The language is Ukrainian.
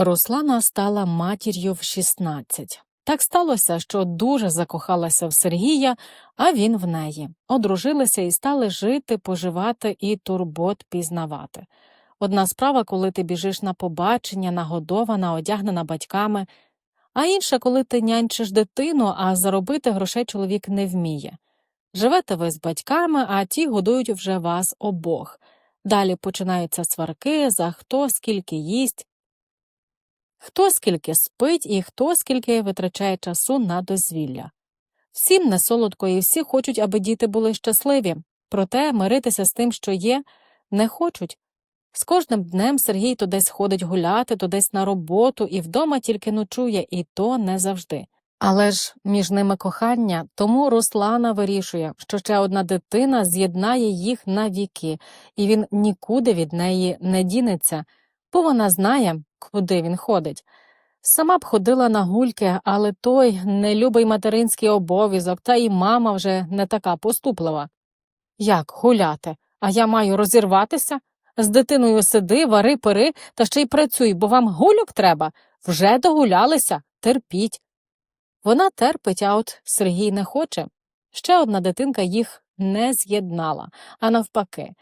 Руслана стала матір'ю в 16. Так сталося, що дуже закохалася в Сергія, а він в неї. Одружилися і стали жити, поживати і турбот пізнавати. Одна справа, коли ти біжиш на побачення, нагодована, одягнена батьками, а інша, коли ти нянчиш дитину, а заробити грошей чоловік не вміє. Живете ви з батьками, а ті годують вже вас обох. Далі починаються сварки за хто скільки їсть, хто скільки спить і хто скільки витрачає часу на дозвілля. Всім не солодко і всі хочуть, аби діти були щасливі, проте миритися з тим, що є, не хочуть. З кожним днем Сергій то десь ходить гуляти, то десь на роботу і вдома тільки ночує, і то не завжди. Але ж між ними кохання, тому Руслана вирішує, що ще одна дитина з'єднає їх на віки, і він нікуди від неї не дінеться, бо вона знає, куди він ходить. Сама б ходила на гульки, але той нелюбий материнський обов'язок, та і мама вже не така поступлива. Як гуляти? А я маю розірватися? З дитиною сиди, вари, пири, та ще й працюй, бо вам гульок треба. Вже догулялися, терпіть. Вона терпить, а от Сергій не хоче. Ще одна дитинка їх не з'єднала, а навпаки,